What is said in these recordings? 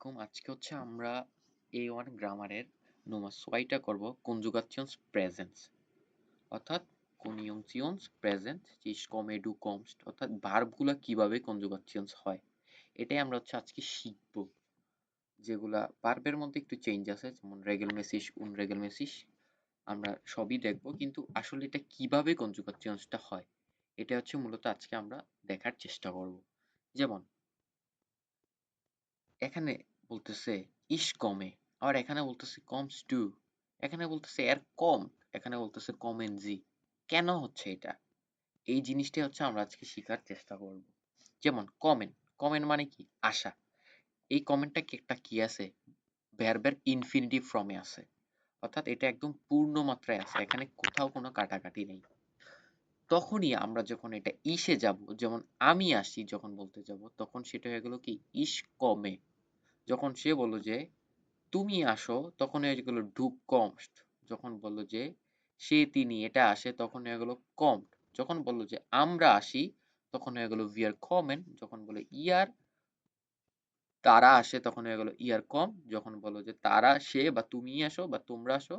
আলাইকুম আজকে হচ্ছে আমরা এ ওয়ান গ্রামারের নোমাস ওয়াইটা করব কনজুগাশনস প্রেজেন্স অর্থাৎ কনিউংশনস প্রেজেন্স চিস কমে ডু কমস্ট অর্থাৎ ভার্বগুলো কীভাবে কনজুগাশনস হয়, এটাই আমরা হচ্ছে আজকে শিখব। যেগুলা ভার্বের মধ্যে একটু চেঞ্জ আছে, যেমন রেগেল মেসিস উন রেগেল মেসিস আমরা সবই দেখব, কিন্তু আসলে এটা কীভাবে কনজুগাশনসটা হয়, এটা হচ্ছে মূলত আজকে আমরা দেখার চেষ্টা করব। যেমন এখানে বলতেছে ইস কমে। আবার এখানে বলতেছে কমস টু এখানে বলতেছে এর কম। এখানে বলতেছে কমেন জি। কেন হচ্ছে এটা? এই জিনিসটা হচ্ছে আমরা আজকে শেখার চেষ্টা করব। যেমন কমেন কমেন মানে কি? আশা। এই কমেন্টটা একটা কি আছে? ভ্যারবের ইনফিনিটিভ ফর্মে আছে। অর্থাৎ এটা একদম পূর্ণ মাত্রায় আছে। এখানে কোথাও কোনো কাটাকাটি নেই। তখনই আমরা যখন এটা ইসে যাব, যেমন আমি আসি যখন বলতে যাব, তখন সেটা হয়ে গেল কি? ইস কমে। যখন সে বলল যে, তুমি আসো, তখন হয়ে গেল ডু কমস্ট। যখন বলল যে, সে তিনি, এটা আসে, তখন হয়ে কম যখন বলল যে, আমরা আসি, তখন হয়ে গেল আর কমেন যখন বলে ইয়ার, তারা আসে, তখন হয়ে ইয়ার কম। যখন বলো যে, তারা, সে বা তুমি আসো বা তোমরা আসো,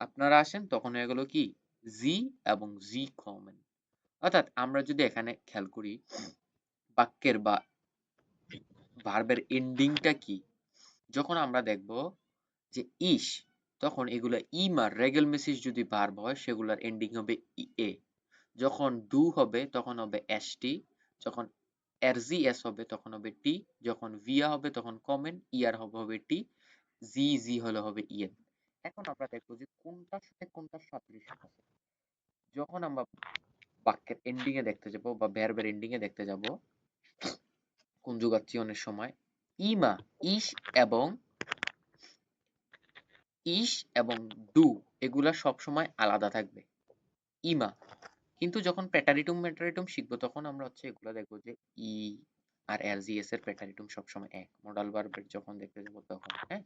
আপনারা আসেন, তখন হয়ে কি? জি এবং জি কমেন অর্থাৎ আমরা যদি এখানে খেয়াল করি, বাক্যের বা ভার্বের এন্ডিংটা কি? যখন আমরা দেখব যে ইস, তখন এগুলা ইমার রেগেল মেসেজ যদি ভার্ব হয়, সেগুলার এন্ডিং হবে ই এ। যখন ডু হবে, তখন হবে এস টি যখন এরজি এস হবে, তখন হবে টি যখন ভিয়া হবে, তখন কমেন ইয়ার হবে হবে টি জি জি হলে হবে ইএন এখন আমরা দেখব যে কোনটার সাথে কোনটার সাদৃশ্য আছে। যখন আমরা বাক্যের এন্ডিং এ দেখতে যাব বা ভার্বের এন্ডিং এ দেখতে যাব কনজুগাচিয়নের সময়? ইমা, ইস এবং ইস এবং ডু এগুলা সবসময় আলাদা থাকবে। ইমা। কিন্তু যখন প্যাটারিটুম ম্যাটারিটুম শিখব, তখন আমরা হচ্ছে এগুলো দেখব যে ই আর এলজিএস এর প্যাটারিটুম সবসময় এক। মডাল ভার্বের যখন দেখতে যাব তখন হ্যাঁ?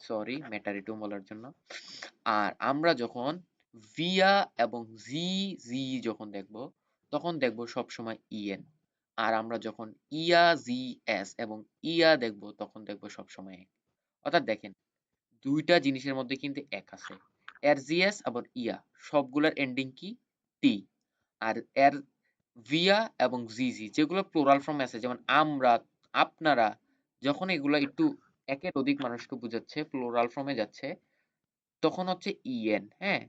সরি ম্যাটারিটুম বলার জন্য। আর আমরা যখন ভিয়া এবং জি জি যখন দেখব, তখন দেখব সবসময় ইএন। আর আমরা যখন ইয়া, জি, এস এবং ইয়া দেখব, তখন দেখব সবসময় এক। অর্থাৎ দেখেন, দুইটা জিনিসের মধ্যে কিন্তু এক আছে। এর জিএস এবং ইয়া, সবগুলোর এন্ডিং কি? টি আর এর ভিয়া এবং জিজি যেগুলো প্লোরাল ফর্ম আছে, যেমন আমরা, আপনারা, যখন এগুলো একটু একের অধিক মানুষকে বোঝাচ্ছে প্লোরাল ফর্মে যাচ্ছে, তখন হচ্ছে ইএন হ্যাঁ?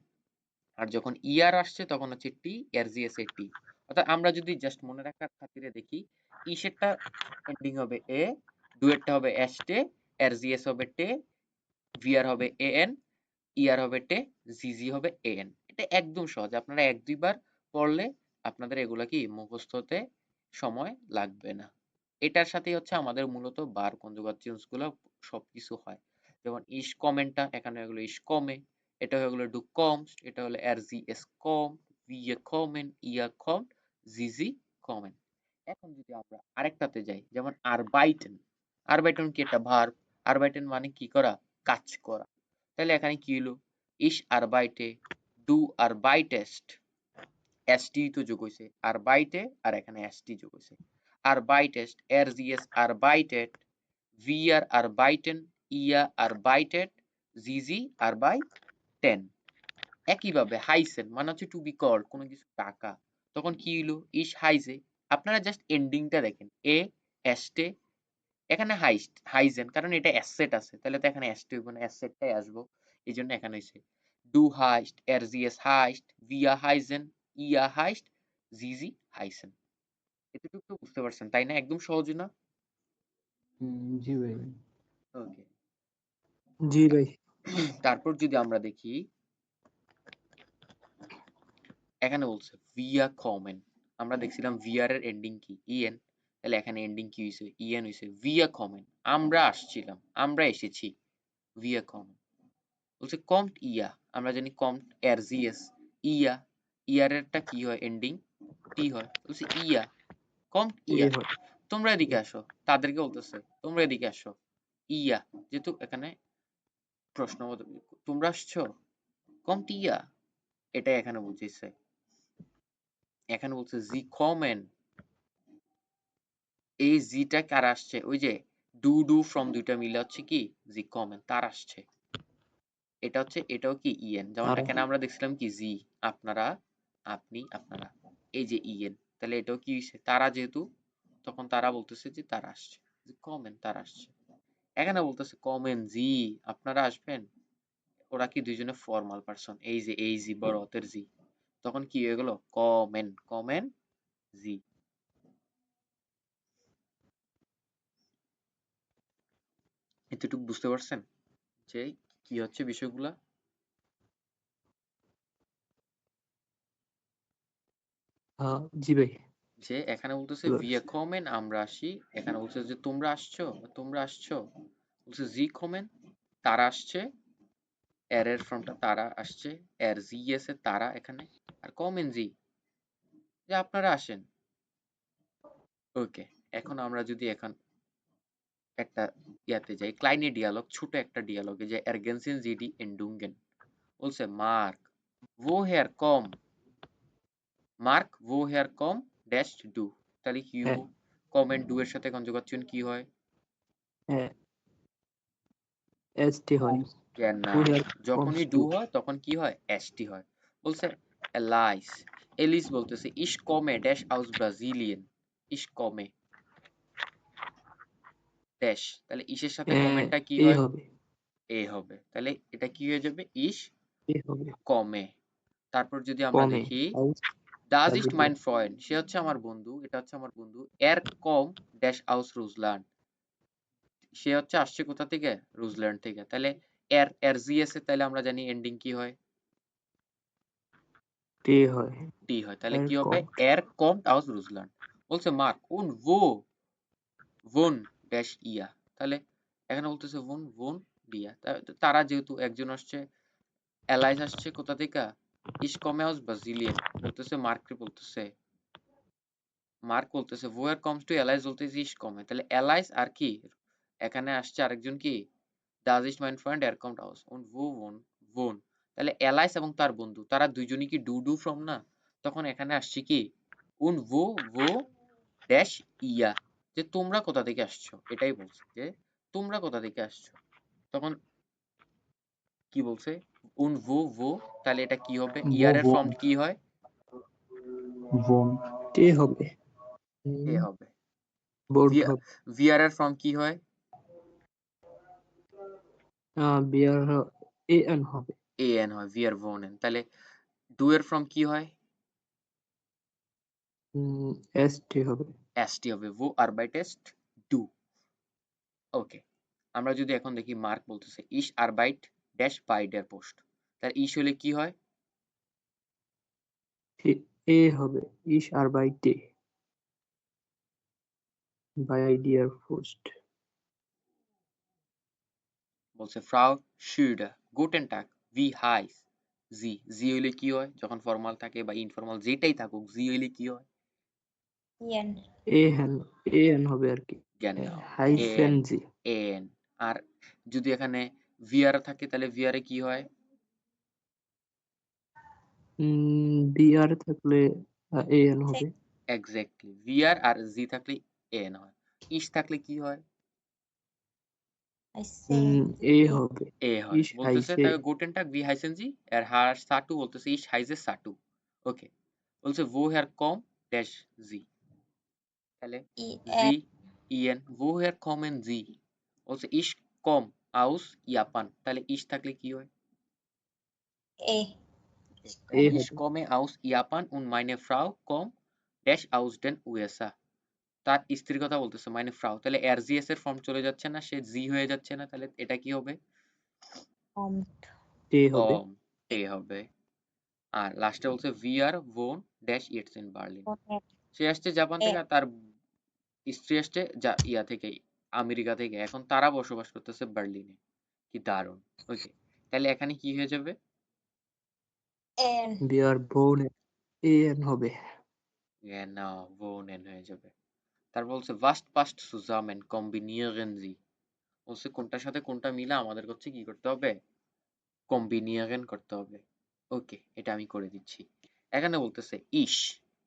আর যখন ইয়ার আসছে, তখন হচ্ছে টি এর জি, এস এ টি অর্থাৎ আমরা যদি জাস্ট মনে রাখার খাতিরে দেখি ইসেরটা এন্ডিং হবে এ ডুয়েটটা হবে এস টে এর জিএস হবে টে ভিআর হবে এ এন ইআর হবে টে জিজি হবে এ এন এটা একদম সহজ, আপনারা এক দুইবার পড়লে আপনাদের এগুলা কি মুখস্থ হতে সময় লাগবে না। এটার সাথে হচ্ছে আমাদের মূলত বার কনজুগাশনসগুলো সবকিছু হয়। যেমন ইস কমেন্টটা এখানে হয়ে গেলো ইস কমে, এটা হয়ে গেলো ডু কমস, এটা হলো আর G S com V A কমেন ইয়া কম জিজি কমেন এখন যদি আমরা আরেকটাতে যাই, যেমন আরবাইটেন আরবাইটেন কি একটা ভার্ব আরবাইটেন মানে কি করা? কাজ করা। তাহলে এখানে কি হলো? ইস আরবাইটে ডু আরবাইটেস্ট এসটি তো যোগ হয়েছে আরবাইটে আর এখানে এসটি যোগ হয়েছে আরবাইটেস্ট এর জি এস আর বাইটেড জিএস আরবাইটেড ভিআর আরবাইটেন ইয়া আরবাইটেড জিজি আরবাইটেন একইভাবে হাইসেন মানে হচ্ছে টু বি কল কোনো কিছু টাকা। তখন কি হলো ইস হাইজে। আপনারা জাস্ট এন্ডিংটা দেখেন। এ এস্টে এখানে হাইস্ট হাইজেন কারণ এটা অ্যাসেট আছে। তাহলে তো এখানে অ্যাসেট হইব না অ্যাসেটটাই আসব। এই জন্য এখানে হয়েছে ডু হাইস্ট এর জিএস হাইস্ট ভিয়া হাইজেন ইয়া হাইস্ট জিজি হাইসেন এতটুকু তো বুঝতে পারছেন তাই না? একদম সহজ না? জি ভাই। ওকে জি ভাই। তারপর যদি আমরা দেখি এখানে বলছে ভিয়া কমেন আমরা দেখছিলাম ভিআর এর এন্ডিং কি? ইএন তাহলে এখানে এন্ডিং কি হয়েছে ইএন হয়েছে ভিয়া কমেন আমরা আসছিলাম আমরা এসেছি ভিয়া কমেন বলছে কমট ইয়া আমরা জানি কমট এর জিএস ইয়া ইয়ার এরটা কি হয়? এন্ডিং টি হয়। বলছে ইয়া কমট ইয়া তোমরা এদিকে আসো। তাদেরকে বলতেছে তোমরা এদিকে আসো। ইয়া যেহেতু এখানে প্রশ্ন তোমরা আসছো? কমট ইয়া এটাই এখানে বুঝিয়েছে এখানে বলছে জি কমেন। এই জিটা কার আসছে? ওই যে ডু ডু ফ্রম দুইটা মিলে হচ্ছে কি? জি কমেন তার আসছে। এটা হচ্ছে এটাও কি ইএন? যেমন এখানে আমরা দেখছিলাম কি জি আপনারা আপনি আপনারা। এই যে ইএন তাহলে এটাও কি হইছে? তারা যেহেতু তখন তারা বলতেছে যে তারা আসছে। কমেন তারা আসছে। এখানে বলতেছে কমেন জি আপনারা আসবেন? ওরা কি দুইজনে ফর্মাল পারসন এই যে এই জি বড় হাতের জি। তখন কি হয়ে গেল? কমেন কমেন জি। এতটুকু বুঝতে পারছেন যে কি হচ্ছে বিষয়গুলা? জি ভাই। যে এখানে বলতেছে ভিয়া কমেন আমরা আসি। এখানে বলছে যে তোমরা আসছো? তোমরা আসছো? বলছে জি কমেন তারা আসছে। এর এর ফর্মটা তারা আসছে এর জি এস এর তারা এখানে আর কমেন জি। যে আপনারা আসেন। ওকে এখন আমরা যদি এখন একটা ইয়াতে যাই ক্লাইনে ডিয়ালগ ছোট একটা ডিয়ালগে যে এরগেনসেন জিডি এন্ডুঙ্গেন। বলছে মার্ক wo হেয়ার কম। মার্ক wo হেয়ার কম ড্যাশ ডু। তাহলে কিউ হ্যাঁ। কমেন্ট ডু এর সাথে কনজুগাচ্যন কি হয়? হ্যাঁ। এস টি হয়। যখনই ডু হয়। তখন কি হয়? এসটি হয়। বলছে এলাইস এলিস বলতেছে ইস কমে ড্যাশ আউস ব্রাজিলিয়ান ইস কমে। ড্যাশ তাহলে ইসের সাথে কমেন্টটা কি হয়? হবে। এ হবে। তাহলে এটা কি হয়ে যাবে? হবে। কমে। তারপর যদি আমরা দেখি ডাজ ইস্ট Brasilien. মাইন ফ্রয়েন্ড সে হচ্ছে আমার বন্ধু এটা হচ্ছে আমার বন্ধু এর কম ড্যাশ আউস রুজল্যান্ড সে হচ্ছে আসছে কোথা থেকে? রুজল্যান্ড থেকে। তাহলে এর এর জিএস এ তাহলে আমরা জানি এন্ডিং কি হয়? টি হয়। টি হয়। তাহলে কি হবে? এর কম আউস রুজল্যান্ড। বলছে মার্ক উন wo wohn ড্যাশ ইয়া তাহলে এখানে বলতেছে wohn দিয়া তা- তারা যেহেতু একজন আসছে এলাইস আসছে কোথা থেকে? ইস কমে আউস ব্রাজিলিয়ান বলতেছে মার্ক বলতেছে? মার্ক বলতেছে ওয়ার কমস টু এলাইস বলতেছে ইস কমে। তাহলে এলাইস আর কি? এখানে আসছে আরেকজন কি? ডাজ ইস মাইন্ড ফ্রেন্ড এর কমড হাউস ওন ভো ওন ভোন তাহলে এলাইস এবং তার বন্ধু তারা দুইজনই কি ডু ডু ফ্রম না? তখন এখানে আসছে কি? উন ভো ভো ড্যাশ ইয়া। যে তোমরা কোথা থেকে আসছো? এটাই বলছে যে তোমরা কোথা থেকে আসছো? তখন কি বলছে? উন ভো ভো তাহলে এটা কি হবে? ইয়ার এর ফর্ম কি হয়? Wohn টি হবে? এ হবে? বোর্ড হবে। ভিআর এর ফর্ম কি হয়? বিয়ার এ এন হবে। এ এন হয় ভিআর ভোনেন তাহলে ডু এর ফর্ম কি হয়? এস টি হবে। এসটি হবে ভো আরবাইটেস্ট ডু। ওকে আমরা যদি এখন দেখি মার্ক বলতেছে ইশ আরবাইট ড্যাশ বাই ডের পোস্ট। তার ইশ হলে কি হয়? এ হবে ইশ আরবাইটে বাই ডিয়ার পোস্ট। বলছে ফ্রাউ শুডা গুটেন টাক ভি হাইস জি জি হইলে কি হয়? যখন ফর্মাল থাকে বা ইনফর্মাল যেটাই থাকুক জি হইলে কি হয়? Ian. এ হেন এ এন হবে আর কি। জ্ঞান হাইফেন জি এন আর যদি এখানে ভিআর থাকে তাহলে ভিআর এ কি হয়? বিআর থাকলে এ এন হবে। এক্স্যাক্টলি ভিআর আর জি থাকলে এন হয়। ইশ থাকলে কি হয়? এ হবে। এ হয়। Ich বলতেছে heiße- তাকে গুটেন টাক ভি হাইসেন জি আর হার সাটু বলতেছে ইশ হাইজে সাটু। ওকে। বলছে wo her কম ড্যাশ জি। তাহলে E জি N ইএন wo her kommen জি। বলছে ইশ কম আউস ইয়াপান। তাহলে ইশ থাকলে কি হয়? A এ ইশ হবে। কমে আউস ইয়াপান উন মাইনে ফ্রাউ কম ড্যাশ আউস ডেন উএসা তার স্ত্রীর কথা বলতেছে মাইনে ফ্রাউ। তাহলে আর জি এস এর ফর্ম চলে যাচ্ছে না সে জি হয়ে যাচ্ছে না তাহলে এটা কি হবে? হবে। হবে। আর লাস্টে বলছে ভি আর ভোন ড্যাশ ইটস ইন বার্লিন সে আসছে জাপান থেকে আর তার স্ত্রী আসছে যা- ইয়া থেকে আমেরিকা থেকে। এখন তারা বসবাস করতেছে বার্লিনে কি দারুণ। ওকে তাহলে এখানে কি হয়ে যাবে? N. বিআর বোন এ এন হবে। এন না wohnen হয়ে যাবে। তারপর বলছে ফার্স্ট পাস্ট zusammen kombinieren sie বলছে কোনটার সাথে কোনটা মিলা আমাদের হচ্ছে কি করতে হবে? কম্বিনিয়ারেন করতে হবে। ওকে এটা আমি করে দিচ্ছি। এখানে বলতেছে ইশ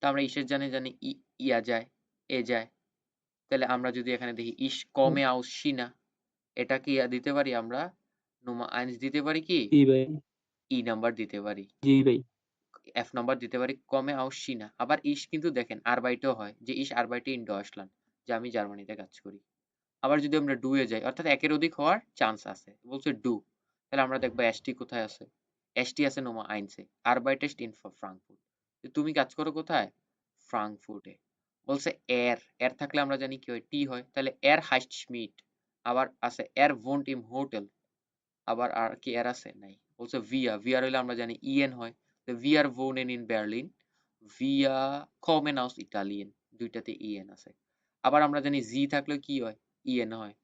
তো আমরা ইশের জানে জানি ই ইয়া যায় এ যায়। তাহলে আমরা যদি এখানে দেখি ইস কমে আউস না এটা কি দিতে পারি আমরা? নোমা আইনস দিতে পারি কি? ই নাম্বার দিতে পারি। জি ভাই। এফ নাম্বার দিতে পারি, কমে আউস শিনা আবার ইস কিন্তু দেখেন, আরবাইটেও হয় যে ইস আরবাইটে ইন ডয়েশল্যান্ড যে আমি জার্মানিতে কাজ করি। আবার যদি আমরা ডু এ যাই, অর্থাৎ একের অধিক হওয়ার চান্স আছে। বলছে ডু, তাহলে আমরা দেখব এসটি কোথায় আছে? এসটি আছে নোমা আইনসে আরবাইটেস্ট ইন ফ্রাঙ্কফুট তুমি কাজ করো কোথায়? ফ্রাঙ্কফুটে বলছে এর এর থাকলে আমরা জানি কি হয়? টি হয়। তাহলে এর হাইস্ট স্মিট আবার আছে এর ভোন্ট ইম হোটেল, আবার আর কি এর আছে? নাই। বলছে ভিয়া, ভিয়ার হইলে আমরা জানি ইএন হয়। ভিয়ার ভোনেন ইন বার্লিন ভিয়া কমেন হাউস ইটালিয়ান দুইটাতে ইএন আছে। আবার আমরা জানি জি থাকলে কি হয়? ইএন হয়।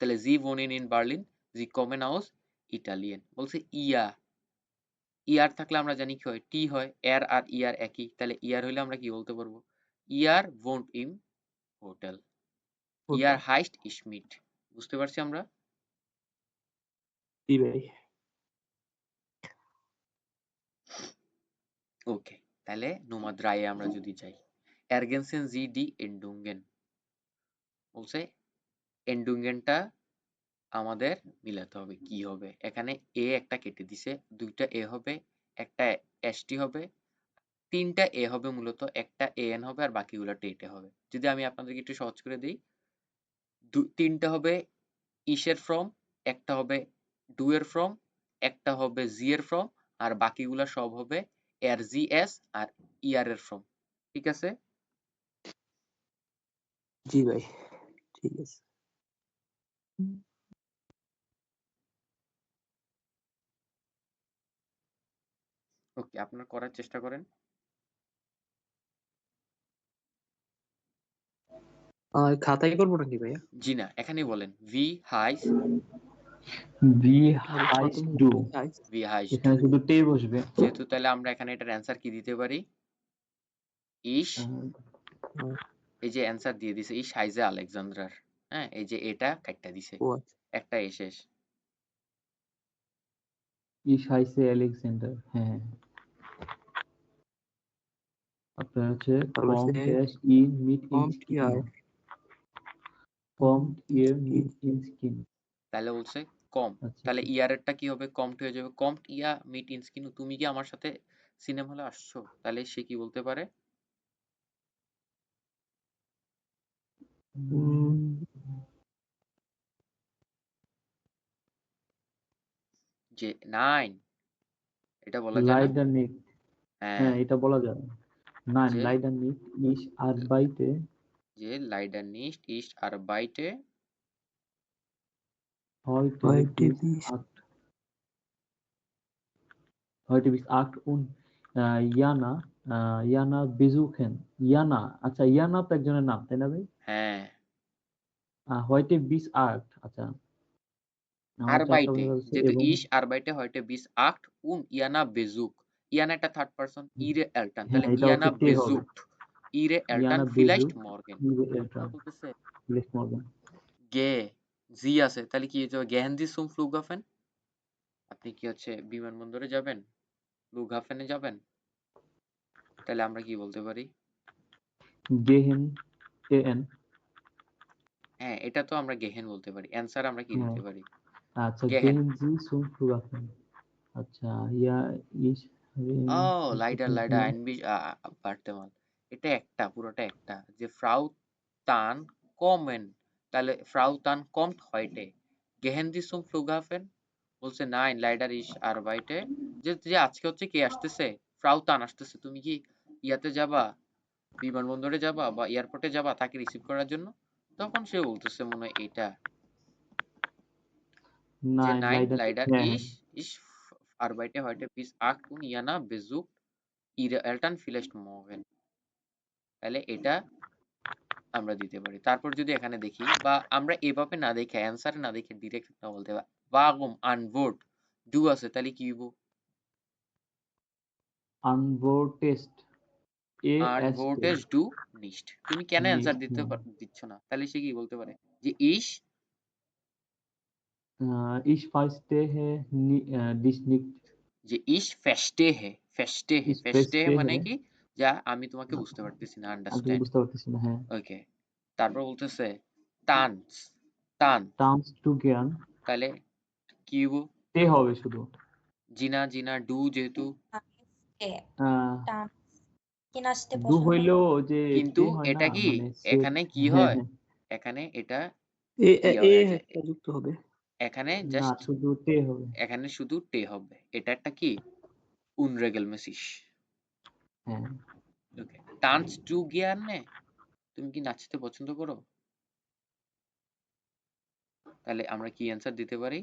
তাহলে জি ভোনেন ইন বার্লিন জি কমেন হাউস ইটালিয়ান বলছে ইয়া ইয়ার থাকলে আমরা জানি কি হয়? টি হয়। এর আর ইয়ার একই। তাহলে ইয়ার হইলে আমরা কি বলতে পারব? ইয়ার ভোন্ট ইম হোটেল ইয়ার হাইস্ট ইসমিট বুঝতে পারছি আমরা? জি ভাই। ওকে, তাহলে নোমাদ রায়ে আমরা যদি যাই। এরগেনসেন জি ডি এন্ডুঙ্গেন। বলছে এন্ডুঙ্গেনটা আমাদের মিলাতে হবে, কি হবে? এখানে এ একটা কেটে দিছে, দুইটা এ হবে, একটা এসটি হবে, তিনটা এ হবে মূলত, একটা এ এন হবে আর বাকিগুলো টেটে হবে। যদি আমি আপনাদেরকে একটু সহজ করে দিই তিনটা হবে ইসের ফ্রম, একটা হবে ডু এর ফ্রম, একটা হবে জি এর ফ্রম, আর বাকিগুলা সব হবে এর জি এস আর ইয়ার এর ফ্রম ঠিক আছে? জি ভাই ঠিক আছে। ওকে আপনারা করার চেষ্টা করেন। আর খাতায় করব নাকি ভাইয়া? জি না এখানেই বলেন ভি হাইস ডু হাইস ভি হাইস এখানে শুধু টে বসবে। যেহেতু তাহলে আমরা এখানে এটার অ্যান্সার কি দিতে পারি? ইস আহ, এই যে অ্যান্সার দিয়ে দিছে ইস হাইজে আলেকজান্ডার হ্যাঁ এই যে এটা কাটটা দিছে। ও আচ্ছা। একটা এ শেষ। ইস হাইসে আলেকজান্ডার হ্যাঁ আপনার হচ্ছে তারপর কম হচ্ছে ড্যাশ ইন মিট ইন কম ইয়ার কম ইয়ার মিট ইন স্কিন তাহলে বলছে কম। আচ্ছা তাহলে ইয়ারেরটা কি হবে? কমট হয়ে যাবে। কমট ইয়া মিট ইন স্কিন তুমি কি আমার সাথে সিনেমা হলে আসছো? তাহলে সে কি বলতে পারে? যে নাইন। এটা বলা যায় না? লাইডার নিট হ্যাঁ। হ্যাঁ এটা বলা যায়। নাইন যে- লাইডার নিট ইস আর বাইতে যে লাইডার নিস্ট ইস্ট আর বাইটে heute Heute bis bis acht heute bis acht und äh, Jana äh, Jana besuchen Jana আচ্ছা ইয়ানা তো একজনের নাম তাই না ভাই? হ্যাঁ। আহ, heute bis acht আচ্ছা। যেহেতু উন ইয়ানা ইয়ানা একটা থার্ড পারসন তাহলে Iyana Jana besucht ihre Eltern. Vielleicht morgen. গে। জি আছে তাহলে কি হচ্ছে গেহেন্দি সুম ফ্লুগাফেন আপনি কি হচ্ছে বিমানবন্দরে যাবেন? ফ্লুগাফেনে যাবেন? তাহলে আমরা কি বলতে পারি? Gehen gehen হ্যাঁ এটা তো আমরা গেহেন বলতে পারি। অ্যান্সার আমরা কি দিতে হ্যাঁ। পারি? আচ্ছা gehen Sie zum Flughafen আচ্ছা ja ich ও লাইডার লাইডার আইনবি বাড়তে এটা একটা পুরোটা একটা। যে ফ্রাউ তান কমেন। তাহলে ফ্রাউ তান কমট হয়টে। গেহেন দি সুম ফ্লুগাফেন বলছে নাইন লাইডার ইস আর বাইটে। যে যে আজকে হচ্ছে কে আসতেছে? ফ্রাউ তান আসতেছে। তুমি কি ইয়াতে যাবা? বিমানবন্দরে যাবা বা এয়ারপোর্টে যাবা তাকে রিসিভ করার জন্য? তখন সে বলতেছে মনে হয় এটা। নাইন লাইডার হ্যাঁ, ইস ইস আরবাইটে heute bis acht und Jana besucht ihre Eltern vielleicht morgen তাহলে এটা আমরা দিতে পারি। তারপর যদি এখানে দেখি বা আমরা এভাবে না দেখে অ্যান্সার না দেখে ডিরেক্ট না বলতে পারি বাগুম আনবোর্ড ডু আছে তাহলে কি হইব? Antwortest আনবোর্ডেস ডু নিস্ট তুমি কেন অ্যান্সার Nicht, দিতে হ্যাঁ। পার- দিচ্ছ না? তাহলে সে কি বলতে পারে? যে ইস? Äh, ich verstehe ni- äh, dich nicht. যে ইস ফেস্টে হে ফেস্টে হে। Ich ফেস্টে হে মানে verstehe. কি? যা আমি তোমাকে বুঝতে পারতেছি না আন্ডারস্ট্যান্ড বুঝতে পারতেছি না হ্যাঁ। ওকে তারপর বলতেছে টান্স টান টু জ্ঞান তাহলে কি তে হবে শুধু। জিনা জিনা ডু যেহেতু। পছন্দ হইলেও যে কিন্তু এটা কি? মানে এখানে কি হ্যাঁ, হয়? হ্যাঁ। এখানে এটা যুক্ত হবে। এখানে জাস্ট শুধু তে হবে। এখানে শুধু টে হবে। এটা একটা কি? Unregelmäßig। হ্যাঁ ওকে টান্স টু গিয়ারনে তুমি কি নাচতে পছন্দ করো? তাহলে আমরা কি অ্যান্সার দিতে পারি?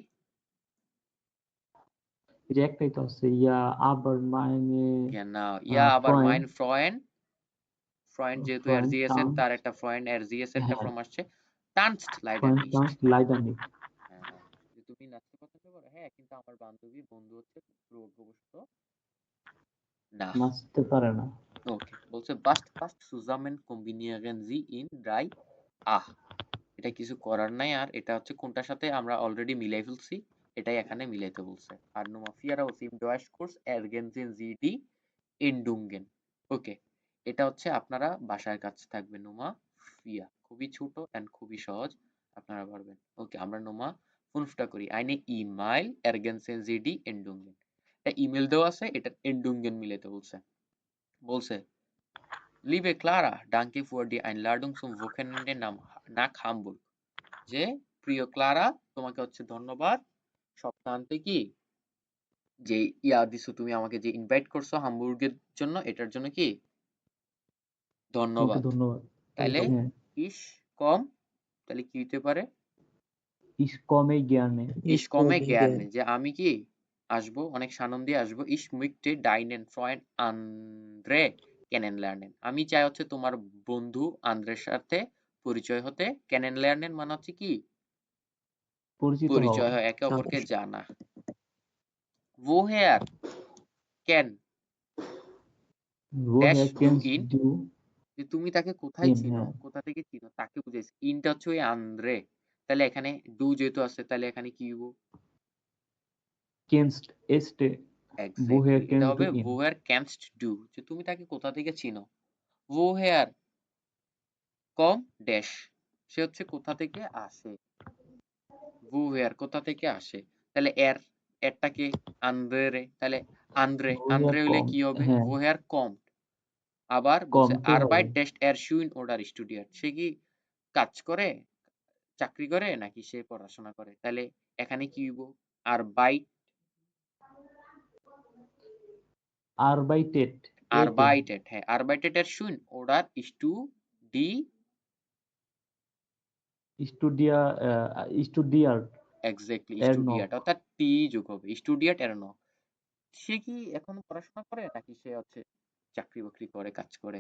যে একটাই তো আছে ইয়া আবার. Ja, আহ, aber Freund. mein Freund, Freund যেহেতু Freund এর তার একটা Freund RGS এর একটা হ্যাঁ। ফর্ম আসছে। Tanzt leider Freund nicht. tanzt leider nicht হ্যাঁ, তুমি নাচতে পছন্দ করো? হ্যাঁ কিন্তু আমার বান্ধবী বন্ধু হচ্ছে দুর্ভাগ্যবশত না। নাচতে পারে না। ওকে বলছে বাস্ট ফাস্ট সুজামেন কোম্বিনিয়ারেন জি ইন ড্রাই আহ এটা কিছু করার নাই আর এটা হচ্ছে কোনটার সাথে আমরা অলরেডি মিলাই ফেলছি এটাই এখানে মিলাইতে বলছে। আর ওসিম কোর্স এরগেনসিন জিডি ইন্ডুঙ্গেন ওকে এটা হচ্ছে আপনারা বাসার কাজ থাকবে নোমা ফিয়া খুবই ছোট এন্ড খুবই সহজ আপনারা পারবেন। ওকে আমরা নোমা ফুনফটা করি। আইনে ইমাইল এরগেনসেন জিডি এন্ডুঙ্গেন এটা ইমেল দেওয়া আছে এটা এন্ডুঙ্গেন মিলাইতে বলছে। বলছে Liebe Clara, danke für die Einladung zum Wochenende nam- nach Hamburg. যে প্রিয় ক্লারা তোমাকে হচ্ছে ধন্যবাদ। সপ্তাহান্তে কি যে ইয়া দিছো তুমি আমাকে যে ইনভাইট করছ হামবুর্গের জন্য এটার জন্য কি ধন্যবাদ? ধন্যবাদ। তাইলে হ্যাঁ। ইস কম তাহলে কি হতে পারে? ইস কমে জ্ঞানে ইস কমে জ্ঞানে যে আমি কি আসব অনেক সানন্দে আসব। ইস মুইকটে ডাইনেন ফ্রয়েন্ড আন্দ্রে কেনেন লার্নেন। আমি চাই হচ্ছে তোমার বন্ধু আন্দ্রের সাথে পরিচয় হতে। কেনেন লার্নেন মানে হচ্ছে কি? পরিচয় হয় একে অপরকে জানা। ও হেয়ার ক্যান। তুমি তাকে কোথায় চিনো? হ্যাঁ। কোথা থেকে চিনো? তাকে বুঝাইছে। ইনটা হচ্ছে ওই আন্দ্রে। তাহলে এখানে ডু যেহেতু আছে তাহলে এখানে কি হইব? কেনস্ট এস্টে বুহের কেন হবে বুহের কেনস্ট ডু যে তুমি তাকে কোথা থেকে চিনো? বুহের কম ড্যাশ সে হচ্ছে কোথা থেকে আসে? বুহের কোথা থেকে আসে? তাহলে এর এরটাকে আন্দ্রে? তাহলে আন্দ্রে আন্দ্রে হলে কি হবে? বুহের কম। আবার আর বাই ড্যাশ এর শুইন অর্ডার স্টুডিয়ার সে কি কাজ করে? চাকরি করে? নাকি সে পড়াশোনা করে? তাহলে এখানে কি হইব? আর বাই এতে। arbeitet হ্যাঁ arbeitet er schön oder studi studia আহ, studiert এক্স্যাক্টলি Er স্টুডিয়াট অর্থাৎ টি যোগ হবে স্টুডিয়াট এর ন সে কি এখন পড়াশোনা করে নাকি সে হচ্ছে চাকরি বাকরি করে কাজ করে?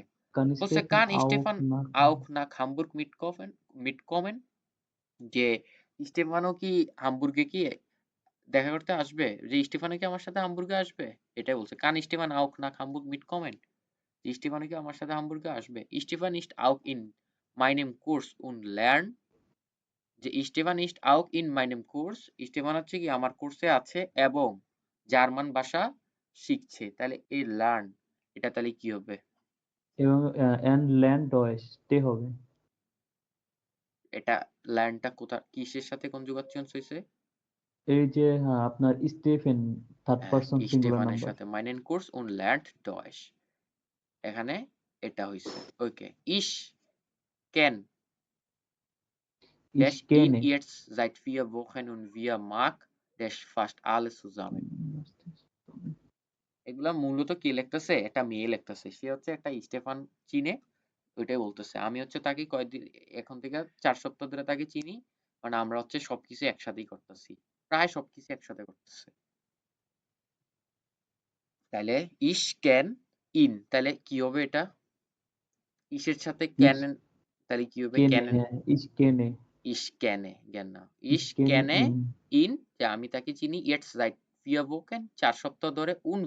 বলছে কান স্টেফান আউক না হামবুর্গ মিটকফেন মিটকমেন যে স্টেফানও কি হামবুর্গে কি দেখা করতে আসবে যে স্টেফানও কি আমার সাথে হামবুর্গে আসবে? এটাই বলছে। কান স্টিফান আউক না হামবুর্গ মিটকমেন যে স্টেফানও কি আমার সাথে হামবুর্গে আসবে? স্টেফান ইস্ট আউক ইন মাইনেম কোর্স উন লার্ন যে স্টেফান ইস্ট আউক ইন মাইনেম কোর্স স্টেফান হচ্ছে কি আমার কোর্সে আছে এবং জার্মান ভাষা শিখছে। তাহলে এই লার্ন এটা তাহলে কি হবে? এবং and lernt Deutsch তে হবে। এটা ল্যান্ডটা কোথা কিসের সাথে কনজুগাচ্যন হয়েছে এই যে হ্যাঁ, আপনার স্টেফেন থার্ড হ্যাঁ, পারসন সিঙ্গুলার স্টেফানের নাম্বার সাথে মাইনেন কোর্স উন lernt Deutsch এখানে এটা হইছে। ওকে ইশ কেন। ich dash ihn kenne jetzt seit vier Wochen und wir mag dash fast alles zusammen এগুলা মূলত কি লিখতেছে? একটা মেয়ে লিখতেছে। সে হচ্ছে একটা স্টেফান চিনে ওইটাই বলতেছে। আমি হচ্ছে তাকে কয়েকদিন এখন থেকে চার সপ্তাহ ধরে তাকে চিনি মানে আমরা হচ্ছে সবকিছু একসাথেই করতেছি। প্রায় সবকিছু একসাথে করতেছে। তাহলে ইস ক্যান ইন তাহলে কি হবে এটা? ইসের সাথে ক্যানেন তাহলে কি হবে? ক্যানেন হ্যাঁ, ich kenne ইস ক্যানে জ্ঞান না। ইস ক্যানে ইন। যে আমি তাকে চিনি ইয়েটস সাইট vier Wochen চার সপ্তাহ ধরে উন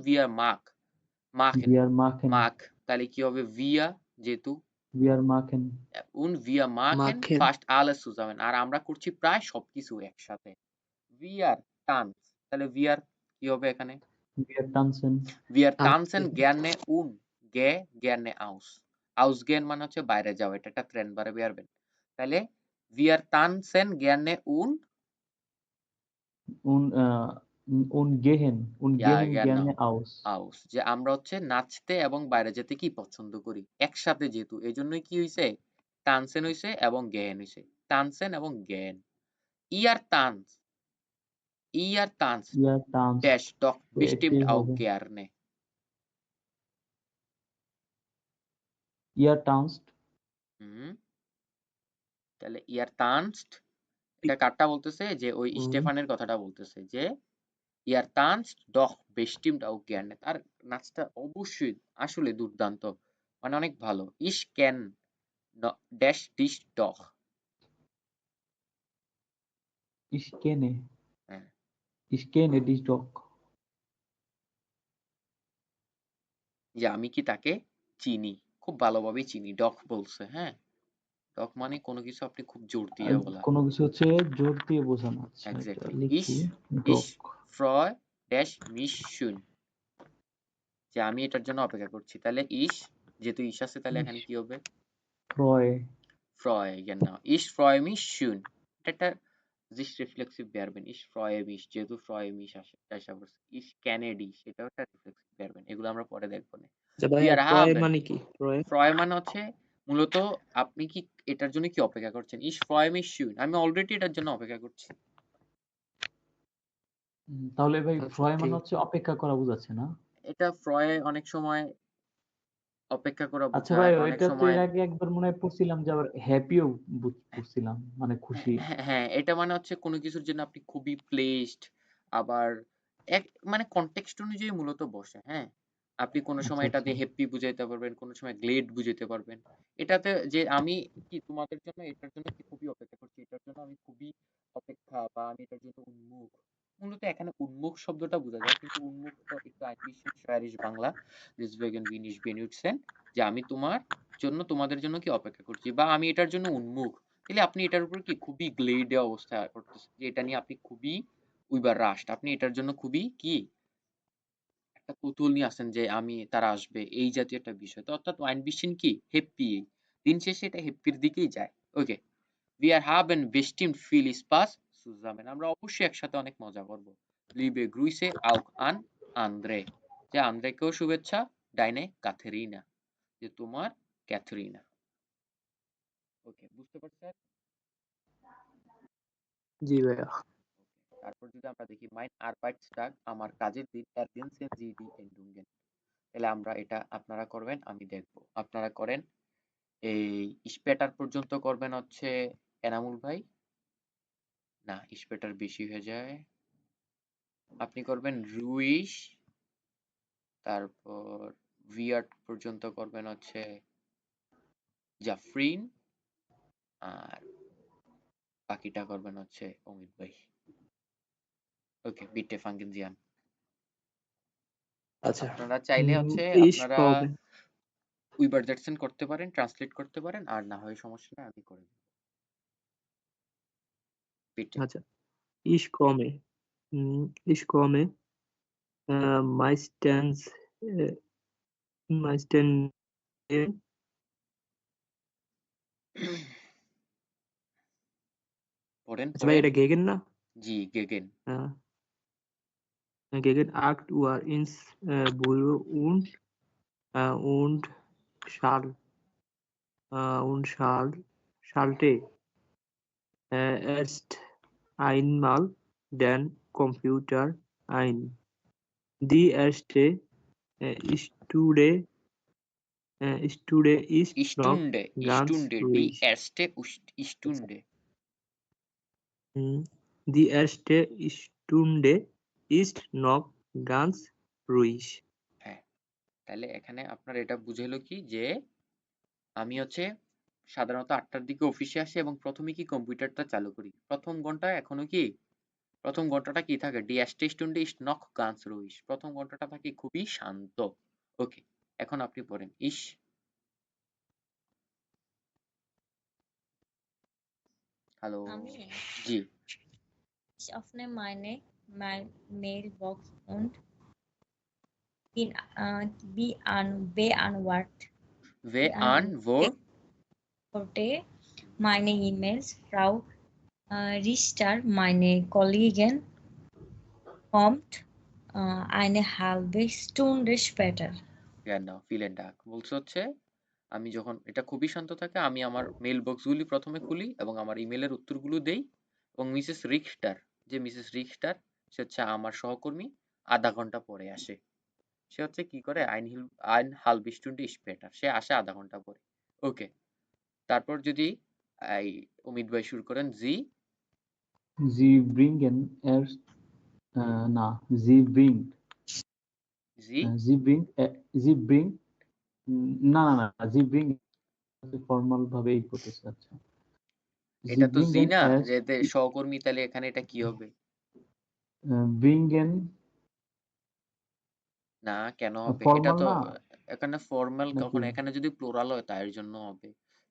machen wir machen mag তাহলে কি হবে? ভিয়া যেহেতু। wir machen উন machen Machen. fast alles zusammen আর আমরা করছি প্রায় সবকিছু একসাথে। Wir tanz তাহলে wir কি হবে এখানে? Wir tanzen wir Tanzen. tanzen gerne un ge gerne aus ausgehen মানে হচ্ছে বাইরে যাওয়া এটা একটা ট্রেন্ড বারে বেরবেন তাহলে tanzen gerne und উন আহ, উন গেহেন উন গেহেন gerne aus aus যে আমরা হচ্ছে নাচতে এবং বাইরে যেতে কি পছন্দ করি? একসাথে যেহেতু এই জন্যই কি হইছে? টানসেন হইছে এবং জ্ঞান হইছে। টানসেন এবং জ্ঞান ইয়ার টানস tanzt ড্যাশ ডক তো bestimmt auch gerne ihr হুম তাহলে ইয়ার এটা কারটা বলতেছে? যে ওই স্টেফানের কথাটা বলতেছে যে ইয়ার টানস্ট ডক bestimmt auch তার নাচটা অবশ্যই আসলে দুর্দান্ত। মানে অনেক ভালো। ইস ক্যান ড্যাশ ডিশ ich kenne হ্যাঁ dich doch যে আমি কি তাকে চিনি? খুব ভালোভাবে চিনি ডক বলছে হ্যাঁ? ডক মানে কোনো কিছু আপনি খুব জোর দিয়ে বলা। কোনো কিছু হচ্ছে জোর দিয়ে বোঝানো. লিখি Ich- ডক। ফ্রয় ড্যাশ মিস শুন যে আমি এটার জন্য অপেক্ষা করছি। তাহলে ইস যেহেতু ইস আছে তাহলে এখানে কি হবে? ফ্রয় ফ্রয় ich freue mich schön এটা একটা reflexive verben ich freue mich যেহেতু mich আসে আসা পড়ছে kenne dich সেটাও একটা reflexive verben এগুলো আমরা পরে দেখব না। আচ্ছা মানে কি? ফ্রয় মানে হচ্ছে মূলত আপনি কি এটার জন্য কি অপেক্ষা করছেন? Freue mich schön আমি অলরেডি এটার জন্য অপেক্ষা করছি। তাহলে ভাই আচ্ছা, ফ্রয় মানে হচ্ছে অপেক্ষা করা বোঝাচ্ছে না? এটা ফ্রয় অনেক সময় অপেক্ষা করা আচ্ছা ভাই ওইটা তো এর আগে একবার মনে হয় পড়ছিলাম যে আবার হ্যাপিও পড়ছিলাম মানে খুশি। হ্যাঁ হ্যাঁ এটা মানে হচ্ছে কোনো কিছুর জন্য আপনি খুবই প্লেসড আবার এক মানে কনটেক্সট অনুযায়ী মূলত বসে হ্যাঁ? আপনি কোনো আচ্ছা, সময় এটা দিয়ে আচ্ছা। হ্যাপি বুঝাইতে পারবেন কোনো সময় গ্লেড বুঝাইতে পারবেন। এটাতে যে আমি কি তোমাদের জন্য এটার জন্য কি খুবই অপেক্ষা করছি এটার জন্য আমি খুবই অপেক্ষা বা আমি এটার জন্য উন্মুখ। মূলত এখানে উন্মুখ শব্দটা বোঝা যায়। কিন্তু উন্মুখ একটু আইরিশ বাংলা। যে আমি তোমার জন্য, তোমাদের জন্য কি অপেক্ষা করছি? বা আমি এটার জন্য উন্মুখ। তাহলে আপনি এটার উপর কি খুবই গ্লেডে অবস্থা করতেছেন যে এটা নিয়ে আপনি খুবই উইবার রাস্ট আপনি এটার জন্য খুবই কি? একটা কৌতূহল নিয়ে আসেন যে আমি, তারা আসবে, এই জাতীয় একটা বিষয়। তো অর্থাৎ ওয়াইন বিশিন কি? হ্যাপি দিন শেষে এটা হ্যাপির দিকেই যায়। ওকে উই আর হাবেন bestimmt viel Spaß zusammen আমরা অবশ্যই একসাথে অনেক মজা করব। লিবে গ্রুইসে auch an আন্দ্রে। যে আন্দ্রেকেও শুভেচ্ছা ডাইনে ক্যাথরিনা। যে তোমার ক্যাথরিনা। ওকে বুঝতে পারছেন? জি ভাইয়া। তারপর যদি আমরা দেখি মাইন আরবাইটসটাগ আমার কাজের দিন এরগেনসেন জিডি এন্ডুঙ্গেন। তাহলে আমরা এটা আপনারা করবেন আমি দেখব। আপনারা করেন এই স্পেটার পর্যন্ত করবেন হচ্ছে এনামুল ভাই। না ইস্পেটার বেশি হয়ে যায়। আপনি করবেন রুইশ তারপর ভিয়ার্ট পর্যন্ত করবেন হচ্ছে জাফরিন আর বাকিটা করবেন হচ্ছে অমিত ভাই। ওকে বিটে ফাঙ্কিন জিয়ান। আচ্ছা আপনারা চাইলে হচ্ছে আপনারা উইবার জ্যাকসন করতে পারেন ট্রান্সলেট করতে পারেন আর না হয় সমস্যা নেই আমি করে bitte. Also, ich komme, hm, ich komme äh, meistens, äh, meistens äh, Poren, also, Das war ja gegen, ne? Ji, gegen. Ja. Äh, gegen 8 Uhr ins äh, Büro und, äh, und Schal. Äh, und Schal, Schalte. Äh, erst আইন মাল দেন computer আইন। দি এস্টে স্টুডে স্টুডে ইস স্টুডে স্টুডে দি এস্টে স্টুডে দি এস্টে স্টুডে ইস্ট নক গান্স রুইস হ্যাঁ তাহলে এখানে আপনার এটা বুঝে হলো কি যে আমি হচ্ছে সাধারণত আটটার দিকে অফিসে আসি এবং প্রথমে কি কম্পিউটারটা চালু করি? প্রথম ঘণ্টা এখনও কি? প্রথম ঘন্টাটা কি থাকে? ডিয়াস্টে স্টুডেন্ট ইস নক গান্স রুইস। প্রথম ঘন্টাটা থাকে খুবই শান্ত। ওকে এখন আপনি পড়েন। ইস। হ্যালো জি। আপনি মাইনে মাই Mailbox বক্স bin, বি আন বে আন an বে আন an beantworte meine E-Mails. Frau äh, Richter, meine Kollegin, kommt äh, eine halbe Stunde später. Dank বলছে হচ্ছে আমি যখন এটা খুবই শান্ত থাকে আমি আমার মেল বক্সগুলি প্রথমে খুলি এবং আমার ইমেলের উত্তরগুলো দেই এবং মিসেস রিক্সটার যে মিসেস রিক্সটার সে হচ্ছে আমার সহকর্মী আধা ঘণ্টা পরে আসে সে হচ্ছে কি করে আইন হিল আইন হাল বিস্টুন্ডি স্পেটার সে আসে আধা ঘণ্টা পরে ওকে তারপর যদি এই অমিত ভাই শুরু করেন জি। äh, na, sie bringt, জি sie bringt, äh, sie bringt, উম, না না না sie bringt ফর্মাল ভাবে এই করতেছে আচ্ছা। এটা তো জি না erst, যে সহকর্মী তাহলে এখানে এটা কি হবে? bringen না কেন হবে? এটা তো এখানে ফর্মাল কখন এখানে যদি প্লুরাল হয় তার জন্য হবে।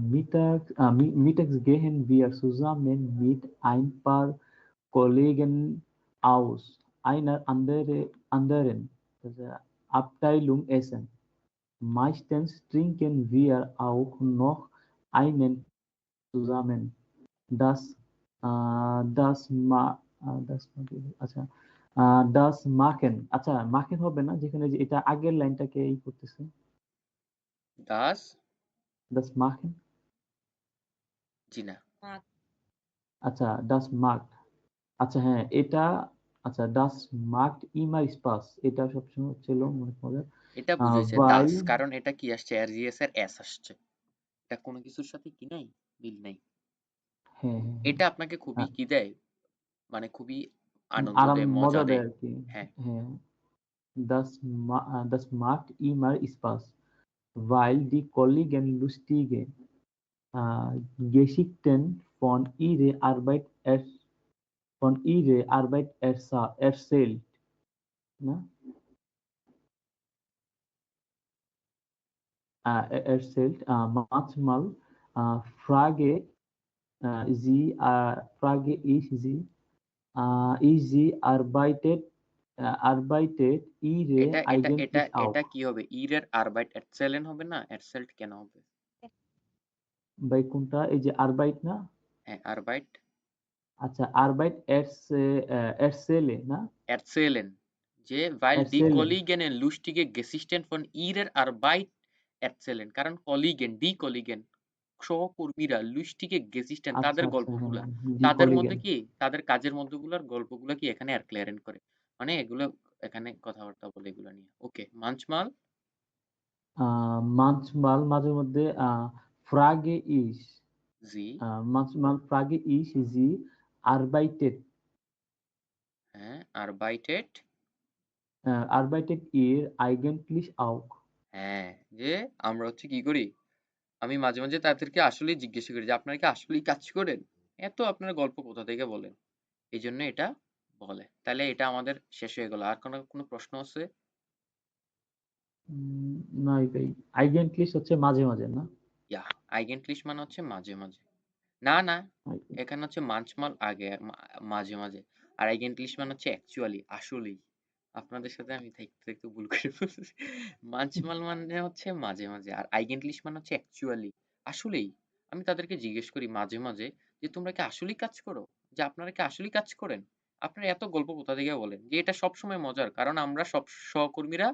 mittags, äh, mi- mittags gehen wir zusammen mit ein paar Kollegen aus einer andere, anderen also Abteilung essen. Meistens trinken wir auch noch einen zusammen. Das, äh, das, ma, äh, das, আচ্ছা আহ, das machen আচ্ছা machen হবে না যেখানে যে এটা আগের লাইনটাকে এই করতেছে দাস das machen জি না। Mag- আচ্ছা das macht আচ্ছা হ্যাঁ এটা আচ্ছা das macht immer Spaß এটা সবসময় ছিল মনে মনে এটা বুঝেছে দাস কারণ এটা কি আসছে? এরজিএস এর এস আসছে। এটা কোনো কিছুর সাথে কি নাই? মিল নাই। হ্যাঁ হ্যাঁ হ্যাঁ। এটা আপনাকে খুবই আহ, কি দেয়? মানে খুবই আনন্দ দেয় মজা দেয়। আর হ্যাঁ। হ্যাঁ। Das das macht immer Spaß weil die Kollegen lustige äh, Geschichten von ihrer Arbeit er, von ihrer Arbeit ersa- erzählt äh, er- erzählt äh, manchmal äh, frage äh, sie äh, frage ich sie äh, ich sie arbeitet äh, arbeitet ihre এটা এটা এটা এটা কি হবে? ইরের আরবাইট এটসেলেন হবে না? এটসেল্ট কেন হবে? ভাই কোনটা? এই যে আরবাইট না? হ্যাঁ আরবাইট আচ্ছা আরবাইট এরস এরসেলে না? erzählen যে lustige von ihrer Arbeit erzählen কারণ Kollegen die Kollegen সহকর্মীরা লুস্টিকে গেসিস্টেন আচ্ছা তাদের আচ্ছা গল্পগুলা। হ্যাঁ তাদের মধ্যে কলিগেন কি? তাদের কাজের মধ্যগুলার গল্পগুলা কি এখানে এরক্লিয়ারেন করে? মানে এগুলো এখানে কথাবার্তা বলে এগুলো নিয়ে। ওকে মাঞ্চমাল? manchmal মাঝে মধ্যে আহ, frage ich জি। আহ, frage ich sie arbeitet হ্যাঁ ihr eigentlich auch হ্যাঁ যে আমরা হচ্ছে কি করি? আমি মাঝে মাঝে তাদেরকে আসলেই জিজ্ঞাসা করি যে আপনারা কি আসলেই কাজ করেন? এত আপনার গল্প কোথা থেকে বলেন? এই জন্য এটা বলে। তাহলে এটা আমাদের শেষ হয়ে গেল। আর কোনো কোনো প্রশ্ন আছে? নাই ভাই। eigentlich হচ্ছে মাঝে মাঝে না? ইয়া আইগেন্টলিশ মানে হচ্ছে মাঝে মাঝে। না না এখানে হচ্ছে মাঝমাল আগে মাঝে মাঝে। আর আইগেন্টলিশ মানে হচ্ছে অ্যাকচুয়ালি আসলেই। আপনাদের সাথে আমি থাকতে থাকতে ভুল করে ফেলছি মাঝমাল মানে হচ্ছে মাঝে মাঝে আর আইগেন্টলিশ মানে হচ্ছে অ্যাকচুয়ালি আসলেই। আমি তাদেরকে জিজ্ঞেস করি মাঝে মাঝে যে তোমরা কি আসলেই কাজ করো? যে আপনারা কি আসলেই কাজ করেন? আপনারা এত গল্প কোথা থেকে বলেন? যে এটা সবসময় মজার। কারণ আমরা সব সহকর্মীরা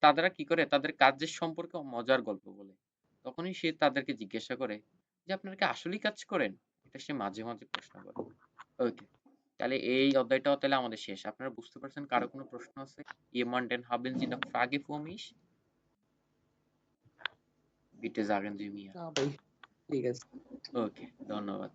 তারা কি করে? তাদের কাজের সম্পর্কে মজার গল্প বলে। তখনই সে তাদেরকে জিজ্ঞাসা করে যে আপনারা কি আসলেই কাজ করেন? এটা সে মাঝে মাঝে প্রশ্ন করে। ওকে তাহলে এই অধ্যায়টাও তাহলে আমাদের শেষ। আপনারা বুঝতে পারছেন কারও কোনো প্রশ্ন আছে? jemanden haben Sie noch Frage für mich bitte sagen Sie mir না ভাই ঠিক আছে। ওকে ধন্যবাদ।